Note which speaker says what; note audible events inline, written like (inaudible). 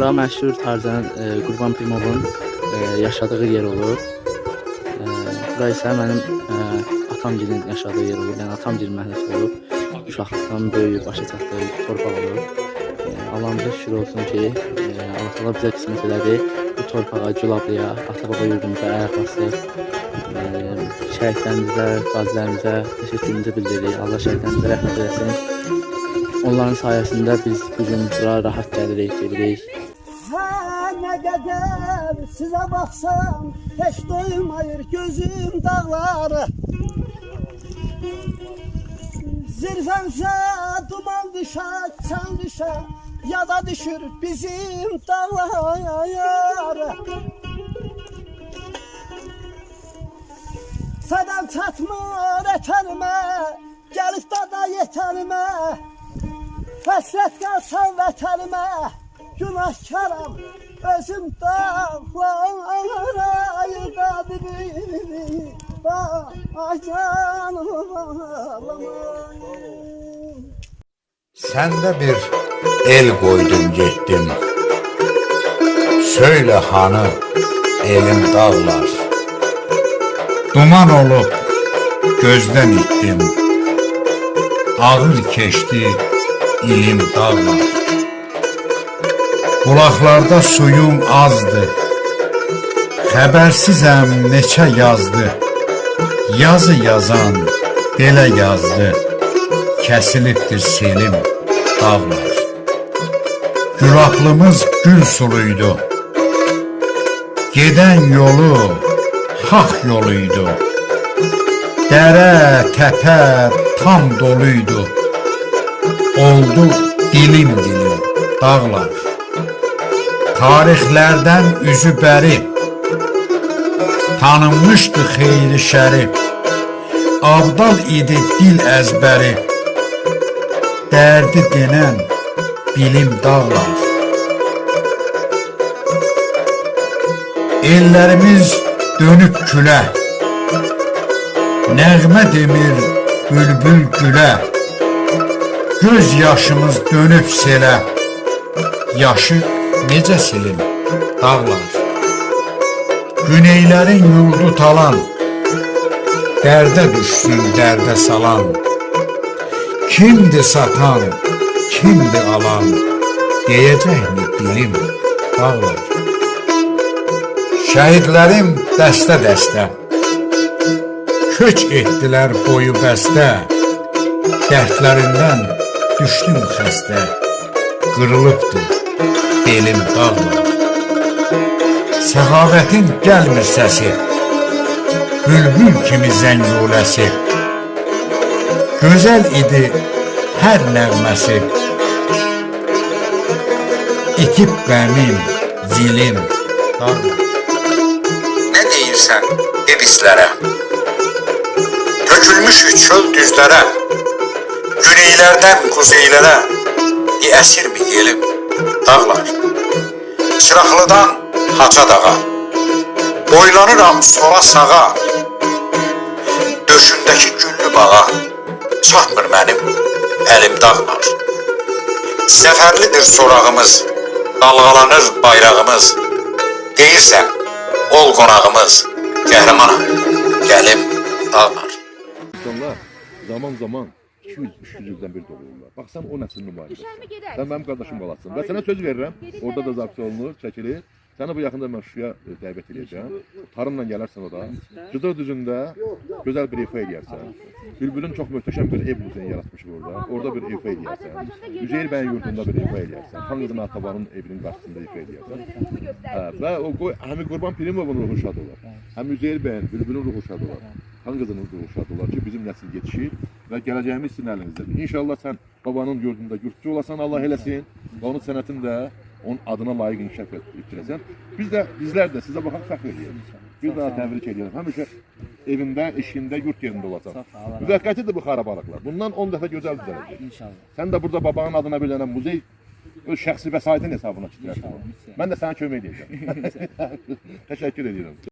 Speaker 1: bura məşhur Tarzan e, Qurban Pimovun e, yaşadığı yer olub. E, bura isə mənim e, atamgilin yaşadığı yer olub. Yəni atamgil məhəlləsi olub. Uşaqlıqdan böyüyüb başa çatdığı torpaq olub. E, Allahımıza şükür olsun ki, e, Allah təala bizə qismət. Bu torpağa, Gülablıya, ata-baba yurdumuza ayaq basdıq. E, şəhidlərimizə, qazilərimizə təşəkkürümüzü. Allah şəhidlərimizə rəhmət eləsin. Onların sayəsində biz bu bura rahat gəlirik, gedirik.
Speaker 2: Ne kadar size baksam hiç doymayır gözüm dağları. Zirvemse duman düşer, çan düşer ya da düşür bizim dağlar Senden çatmır eterime, gelip de da yeterime. Həsrət qalsam vətənimə Günahkaram özüm dağlara Ayırda biri Bacanım
Speaker 3: Sen de bir el koydun gittin. Söyle hanı elim dağlar. Duman olup gözden ittim. Ağır keçti ilim dağlar. Kulaklarda suyum azdı. Xəbərsizəm neçə yazdı. Yazı yazan belə yazdı. Kəsilibdir selim dağlar. Gülaplımız gül suluydu. Gedən yolu haq yoluydu. Dərə, təpə tam doluydu. Oldu dilim dilim dağlar. Tarixlərdən üzü bəri tanınmışdı xeyri şərif. Abdal idi dil əzbəri. Dərdi denən bilim dağlar. Ellərimiz dönüb külə. Nəğmə demir bülbül gülə. Göz yaşımız dönüb selə. Yaşı necə silim dağlar. Güneylərin yurdu talan. Dərdə düşsün dərdə salan. Kimdi satan, kimdi alan, deyəcəkmi bilim dağlar. Şəhidlərim dəstə-dəstə, köç etdilər boyu bəstə, dərdlərindən düşdüm xəstə, qırılıbdı belim dağlar. Səxavətin gəlmir səsi, bülbül kimi zənguləsi, Güzel idi her nəğməsi. İtib benim zilim. Ne deyirsən de bizlərə? Tökülmüş çöl düzlərə, güneylərdən kuzeylərə, bir əsir mi yelim dağlar. Çıraqlıdan haça dağa, boylanıram sola sağa, döşündəki güllü bağa, çatmır mənim əlim dağlar. Səfərlidir sorağımız, dalğalanır bayrağımız. Deyirsən, ol qonağımız, qəhrəmanım, gəlim dağlar.
Speaker 4: Zaman zaman 200-300 ildən bir doğulurlar. Baxsan o nəsil nümayəndəsi. Sən mənim qardaşım balasın. Və sənə söz verirəm, orada da zaptı olunur, çəkilir. Səni bu yaxında mən Şuşaya e, dəvət edəcəm. Tarımla gələrsən o da. Cıdır düzündə gözəl bir ifa eləyərsən. Bülbülün çox möhtəşəm bir ev düzeni yaratmış burada. Orada bir ifa eləyərsən. Üzeyir bəyin yurdunda bir ifa eləyərsən. Xanqızın Atabanın evinin qarşısında ifa eləyərsən. Hə, və o qoy həm Qurban Pirimovun ruhu şad olar. Həm Üzeyir bəyin, Bülbülün ruhu şad olar. Xanqızının ruhu şad olar ki, bizim nəsil yetişir və gələcəyimiz sizin əlinizdədir. İnşallah sən babanın yurdunda yurtçu olasan, Allah eləsin və onun sənətini də onun adına layiq inkişaf etdirəsən. Biz də bizlər də sizə baxaq fəxr edirik. Bir daha təbrik edirəm. Həmişə evində, işində, yurt yerində olasan. Müvəqqətidir bu xarabalıqlar. Bundan 10 dəfə gözəl düzələcək.
Speaker 1: İnşallah.
Speaker 4: Sən də burada babanın adına bir dənə muzey öz şəxsi vəsaitin hesabına çəkirsən. Mən də sənə kömək edəcəm. (laughs) Təşəkkür edirəm.